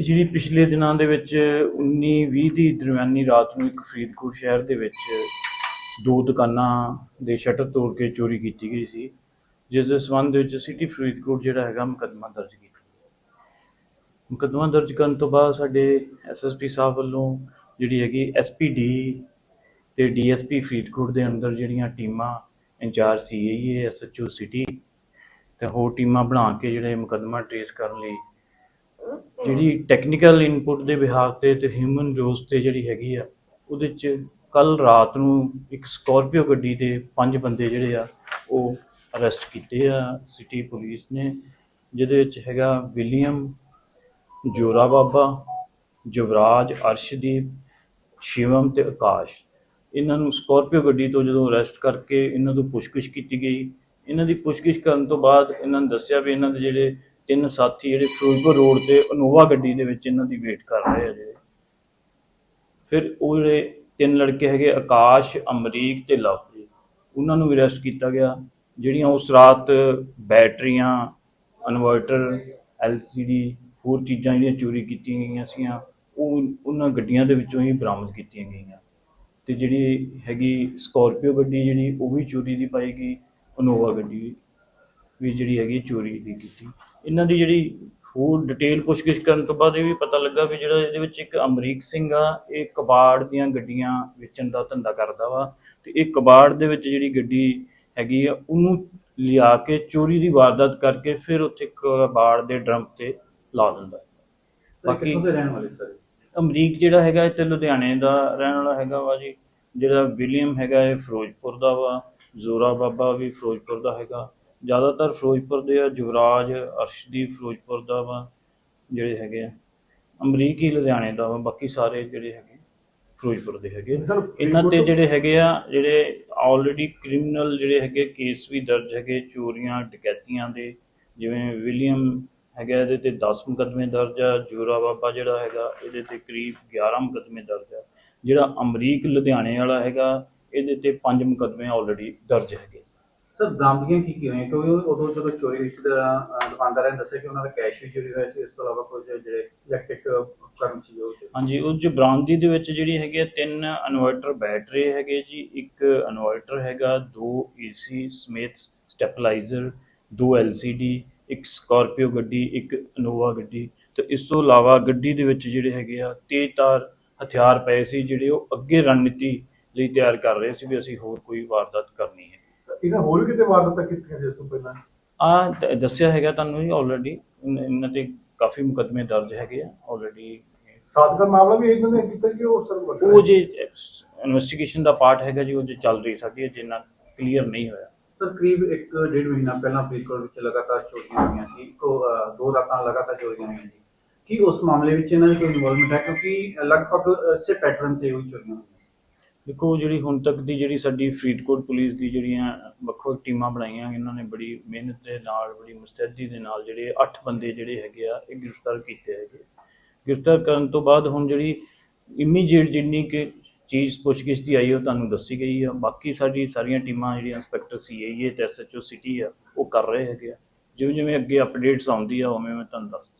ਜਿਹੜੀ ਪਿਛਲੇ ਦਿਨਾਂ ਦੇ ਵਿੱਚ 19 20 ਦੀ ਦਰਮਿਆਨੀ ਰਾਤ ਨੂੰ ਇੱਕ ਫਰੀਦਕੋਟ ਸ਼ਹਿਰ ਦੇ ਵਿੱਚ ਦੋ ਦੁਕਾਨਾਂ ਦੇ ਸ਼ਟਰ ਤੋੜ ਕੇ ਚੋਰੀ ਕੀਤੀ ਗਈ ਸੀ, ਜਿਸ ਦੇ ਸੰਬੰਧ ਵਿੱਚ ਸਿਟੀ ਫਰੀਦਕੋਟ ਜਿਹੜਾ ਹੈਗਾ ਮੁਕੱਦਮਾ ਦਰਜ ਕੀਤਾ। ਮੁਕੱਦਮਾ ਦਰਜ ਕਰਨ ਤੋਂ ਬਾਅਦ ਸਾਡੇ ਐਸਐਸਪੀ ਸਾਹਿਬ ਵੱਲੋਂ ਜਿਹੜੀ ਹੈਗੀ ਐਸਪੀਡੀ ਤੇ ਡੀਐਸਪੀ ਫਰੀਦਕੋਟ ਦੇ ਅੰਦਰ ਜਿਹੜੀਆਂ ਟੀਮਾਂ ਇੰਚਾਰਜ ਸੀਆਈਏ ਐਸਐਚਓ ਸਿਟੀ ਤੇ ਹੋਰ ਟੀਮਾਂ ਬਣਾ ਕੇ ਜਿਹੜੇ ਮੁਕੱਦਮਾ ਟ੍ਰੇਸ ਕਰਨ ਲਈ ਜਿਹੜੀ ਟੈਕਨੀਕਲ ਇਨਪੁਟ ਦੇ ਵਿਹਾਰ ਤੇ ਤੇ ਹਿਊਮਨ ਰਿਸੋਰਸ ਤੇ ਜਿਹੜੀ ਹੈਗੀ ਆ, ਉਹਦੇ ਚ ਕੱਲ ਰਾਤ ਨੂੰ ਇੱਕ ਸਕੋਰਪੀਓ ਗੱਡੀ ਦੇ ਪੰਜ ਬੰਦੇ ਜਿਹੜੇ ਆ, ਉਹ ਅਰੈਸਟ ਕੀਤੇ ਆ ਸਿਟੀ ਪੁਲਿਸ ਨੇ, ਜਿਹਦੇ ਵਿੱਚ ਹੈਗਾ ਵਿਲੀਅਮ ਜੋਰਾ ਬਾਬਾ ਜਵਰਾਜ ਅਰਸ਼ਦੀਪ, ਸ਼ਿਵਮ ਤੇ ਆਕਾਸ਼। ਇਹਨਾਂ ਨੂੰ ਸਕੋਰਪੀਓ ਗੱਡੀ ਤੋਂ ਜਦੋਂ ਅਰੈਸਟ ਕਰਕੇ ਇਹਨਾਂ ਤੋਂ ਪੁੱਛਗਿੱਛ ਕੀਤੀ ਗਈ, ਇਹਨਾਂ ਦੀ ਪੁੱਛਗਿੱਛ ਕਰਨ ਤੋਂ ਬਾਅਦ ਇਹਨਾਂ ਨੇ ਦੱਸਿਆ ਵੀ ਇਹਨਾਂ ਦੇ ਜਿਹੜੇ ਤਿੰਨ ਸਾਥੀ ਜਿਹੜੇ ਫਿਰੋਜ਼ਪੁਰ ਰੋਡ ਤੇ ਅਨੋਵਾ ਗੱਡੀ ਦੇ ਵਿੱਚ ਇਹਨਾਂ ਦੀ ਵੇਟ ਕਰ ਰਹੇ ਆ ਜਿਹੜੇ। ਫਿਰ ਉਹ ਜਿਹੜੇ ਤਿੰਨ ਲੜਕੇ ਹੈਗੇ ਆਕਾਸ਼, ਅਮਰੀਕ ਤੇ ਲਵਪ੍ਰੀਤ, ਉਹਨਾਂ ਨੂੰ ਵੀ ਅਰੈਸਟ ਕੀਤਾ ਗਿਆ, ਜਿਹੜੀਆਂ ਉਸ ਰਾਤ ਬੈਟਰੀਆਂ, ਇਨਵਰਟਰ, ਐਲਸੀਡੀ, ਹੋਰ ਚੀਜ਼ਾਂ ਜਿਹੜੀਆਂ ਚੋਰੀ ਕੀਤੀਆਂ ਗਈਆਂ ਸੀਗੀਆਂ ਉਹ ਉਹਨਾਂ ਗੱਡੀਆਂ ਦੇ ਵਿੱਚੋਂ ਹੀ ਬਰਾਮਦ ਕੀਤੀਆਂ ਗਈਆਂ। ਤੇ ਜਿਹੜੀ ਹੈਗੀ ਸਕੋਰਪੀਓ ਗੱਡੀ ਜਿਹੜੀ, ਉਹ ਵੀ ਚੋਰੀ ਦੀ ਪਾਈ ਗਈ, ਅਨੋਵਾ ਗੱਡੀ ਵੀ ਜਿਹੜੀ ਹੈਗੀ ਚੋਰੀ ਦੀ ਕੀਤੀ। ਇਹਨਾਂ ਦੀ ਜਿਹੜੀ ਹੋਰ ਡਿਟੇਲ ਪੁੱਛਗਿੱਛ ਕਰਨ ਤੋਂ ਬਾਅਦ ਇਹ ਵੀ ਪਤਾ ਲੱਗਾ ਵੀ ਜਿਹੜਾ ਇਹਦੇ ਵਿੱਚ ਇੱਕ ਅਮਰੀਕ ਸਿੰਘ ਆ ਇਹ ਕਬਾੜ ਦੀਆਂ ਗੱਡੀਆਂ ਵੇਚਣ ਦਾ ਧੰਦਾ ਕਰਦਾ ਵਾ ਤੇ ਇਹ ਕਬਾੜ ਦੇ ਵਿੱਚ ਜਿਹੜੀ ਗੱਡੀ ਹੈਗੀ ਆ ਉਹਨੂੰ ਲਿਆ ਕੇ ਚੋਰੀ ਦੀ ਵਾਰਦਾਤ ਕਰਕੇ ਫਿਰ ਉੱਥੇ ਕਬਾੜ ਦੇ ਡਰਮ ਤੇ ਲਾ ਦਿੰਦਾ। ਬਾਕੀ ਕਿੱਥੋਂ ਦੇ ਰਹਿਣ ਵਾਲੇ ਸਰ? ਅਮਰੀਕ ਜਿਹੜਾ ਹੈਗਾ ਇਹ ਤੇ ਲੁਧਿਆਣੇ ਦਾ ਰਹਿਣ ਵਾਲਾ ਹੈਗਾ ਵਾ ਜੀ। ਜਿਹੜਾ ਵਿਲੀਅਮ ਹੈਗਾ ਇਹ ਫਿਰੋਜ਼ਪੁਰ ਦਾ ਵਾ। ਜ਼ੋਰਾ ਬਾਬਾ ਵੀ ਫਿਰੋਜ਼ਪੁਰ ਦਾ ਹੈਗਾ। ਜ਼ਿਆਦਾਤਰ ਫਿਰੋਜ਼ਪੁਰ ਦੇ ਆ ਯੁਵਰਾਜ ਅਰਸ਼ਦੀਪ ਫਿਰੋਜ਼ਪੁਰ ਦਾ ਵਾ ਜਿਹੜੇ ਹੈਗੇ ਆ। ਅਮਰੀਕ ਹੀ ਲੁਧਿਆਣੇ ਦਾ ਵਾ ਬਾਕੀ ਸਾਰੇ ਜਿਹੜੇ ਹੈਗੇ ਫਿਰੋਜ਼ਪੁਰ ਦੇ ਹੈਗੇ ਇਹਨਾਂ ਤੇ ਜਿਹੜੇ ਹੈਗੇ ਆ ਜਿਹੜੇ ਆਲਰੇਡੀ ਕ੍ਰਿਮੀਨਲ ਜਿਹੜੇ ਹੈਗੇ ਕੇਸ ਵੀ ਦਰਜ ਹੈਗੇ ਚੋਰੀਆਂ ਡਕੈਤੀਆਂ ਦੇ ਜਿਵੇਂ ਵਿਲੀਅਮ ਹੈਗਾ ਇਹਦੇ ਤੇ 10 ਮੁਕੱਦਮੇ ਦਰਜ ਆ। ਜੋਰਾ ਬਾਬਾ ਜਿਹੜਾ ਹੈਗਾ ਇਹਦੇ ਤੇ ਕਰੀਬ 11 ਮੁਕੱਦਮੇ ਦਰਜ ਆ। ਜਿਹੜਾ ਅਮਰੀਕ ਲੁਧਿਆਣੇ ਵਾਲਾ ਹੈਗਾ ਇਹਦੇ ਤੇ 5 ਮੁਕੱਦਮੇ ਆਲਰੇਡੀ ਦਰਜ ਹੈਗੇ ਸਰ ਬਰਾਮਦਗੀਆਂ ਕੀ ਕੀ ਹੋਈਆਂ? ਕਿਉਂਕਿ ਉਹ- ਉਦੋਂ ਜਦੋਂ ਚੋਰੀ ਹੋਈ ਸੀ ਤਾਂ ਅਹ, ਦੁਕਾਨਦਾਰਾਂ ਨੇ ਦੱਸਿਆ ਕਿ ਉਹਨਾਂ ਦਾ ਕੈਸ਼ ਵੀ ਚੋਰੀ ਹੋਇਆ ਸੀ ਇਸ ਤੋਂ ਇਲਾਵਾ ਕੁਝ ਜਿਹੜੇ ਇਲੈਕਟ੍ਰਿਕ ਉਪਕਰਨ ਸੀ ਉਹ ਹਾਂਜੀ ਉਹ ਚ ਬਰਾਮਦੀ ਦੇ ਵਿੱਚ ਜਿਹੜੀ ਹੈਗੀ ਆ ਤਿੰਨ ਇਨਵਰਟਰ ਬੈਟਰੀ ਹੈਗੇ ਜੀ ਇੱਕ ਇਨਵਰਟਰ ਹੈਗਾ ਦੋ ਏਸੀ ਸਮੇਤ ਸਟੈਪਲਾਈਜ਼ਰ ਦੋ ਐਲਸੀਡੀ ਇੱਕ ਸਕਾਰਪੀਓ ਗੱਡੀ ਇੱਕ ਇਨੋਵਾ ਗੱਡੀ। ਤੇ ਇਸ ਤੋਂ ਇਲਾਵਾ ਗੱਡੀ ਦੇ ਵਿੱਚ ਜਿਹੜੇ ਹੈਗੇ ਆ ਤੇਜ਼ਧਾਰ ਹਥਿਆਰ ਪਏ ਸੀ ਜਿਹੜੇ ਉਹ ਅੱਗੇ ਰਣਨੀਤੀ ਲਈ ਤਿਆਰ ਕਰ ਰਹੇ ਸੀ ਵੀ ਅਸੀਂ ਹੋਰ ਕੋਈ ਵਾਰਦਾਤ ਕਰਨੀ ਹੈ। ਇਹਨਾਂ ਹੋਰ ਵੀ ਕਿਤੇ ਵਾਰਦਾਤਾਂ ਕੀਤੀਆਂ ਸੀ ਇਸ ਤੋਂ ਪਹਿਲਾਂ? ਆ ਦੱਸਿਆ ਹੈਗਾ ਤੁਹਾਨੂੰ ਜੀ ਆਲਰੇਡੀ ਇਹਨਾਂ ਤੇ ਕਾਫੀ ਮੁਕੱਦਮੇ ਦਰਜ ਹੈਗੇ ਆ ਆਲਰੇਡੀ ਸਾਦਕਾ ਮਾਮਲਾ ਵੀ ਇਹਨਾਂ ਨੇ ਕੀਤਾ ਕਿ ਉਹ ਸਰ ਉਹ ਜੇ ਇਨਵੈਸਟੀਗੇਸ਼ਨ ਦਾ ਪਾਰਟ ਹੈਗਾ ਜੀ ਉਹ ਜੇ ਚੱਲ ਰਹੀ ਸਾਡੀ ਅਜੇ ਨਾ ਕਲੀਅਰ ਨਹੀਂ ਹੋਇਆ। ਸਰ ਕਰੀਬ ਇੱਕ ਡੇਢ ਮਹੀਨਾ ਪਹਿਲਾਂ ਫਰੀਦਕੋਟ ਵਿੱਚ ਲਗਾਤਾਰ ਚੋਰੀਆਂ ਹੋਈਆਂ ਸੀ ਇੱਕੋ ਦੋ ਰਾਤਾਂ ਲਗਾਤਾਰ ਚੋਰੀਆਂ ਹੋਈਆਂ ਜੀ ਕੀ ਉਸ ਮਾਮਲੇ ਵਿੱਚ ਇਹਨਾਂ ਦੀ ਕੋਈ ਇਨਵੋਲਵਮੈਂਟ ਹੈ? ਕਿਉਂਕਿ ਲਗਭਗ ਇਸੇ ਪੈਟਰਨ ਤੇ ਹੋਈ ਚੋਰੀਆਂ ਹੋਈਆਂ। ਦੇਖੋ, ਜਿਹੜੀ ਹੁਣ ਤੱਕ ਦੀ ਜਿਹੜੀ ਸਾਡੀ ਫਰੀਦਕੋਟ ਪੁਲਿਸ ਦੀ ਜਿਹੜੀਆਂ ਵੱਖੋ ਟੀਮਾਂ ਬਣਾਈਆਂ, ਇਹਨਾਂ ਨੇ ਬੜੀ ਮਿਹਨਤ ਦੇ ਨਾਲ, ਬੜੀ ਮੁਸਤੈਦੀ ਦੇ ਨਾਲ ਜਿਹੜੇ 8 ਬੰਦੇ ਜਿਹੜੇ ਹੈਗੇ ਆ, ਇਹ ਗ੍ਰਿਫਤਾਰ ਕੀਤੇ ਹੈਗੇ। ਗ੍ਰਿਫਤਾਰ ਕਰਨ ਤੋਂ ਬਾਅਦ ਹੁਣ ਜਿਹੜੀ ਇਮੀਡੀਏਟ ਜਿੰਨੀ ਕਿ ਚੀਜ਼ ਪੁੱਛਗਿੱਛ ਦੀ ਆਈ, ਉਹ ਤੁਹਾਨੂੰ ਦੱਸੀ ਗਈ ਆ। ਬਾਕੀ ਸਾਡੀ ਸਾਰੀਆਂ ਟੀਮਾਂ, ਜਿਹੜੀਆਂ ਇੰਸਪੈਕਟਰ ਸੀਆਈਏ ਤੇ ਐਸਐਚਓ ਸਿਟੀ ਆ, ਉਹ ਕਰ ਰਹੇ ਹੈਗੇ ਆ। ਜਿਵੇਂ ਜਿਵੇਂ ਅੱਗੇ ਅਪਡੇਟਸ ਆਉਂਦੀ ਆ ਉਵੇਂ ਮੈਂ ਤੁਹਾਨੂੰ ਦੱਸ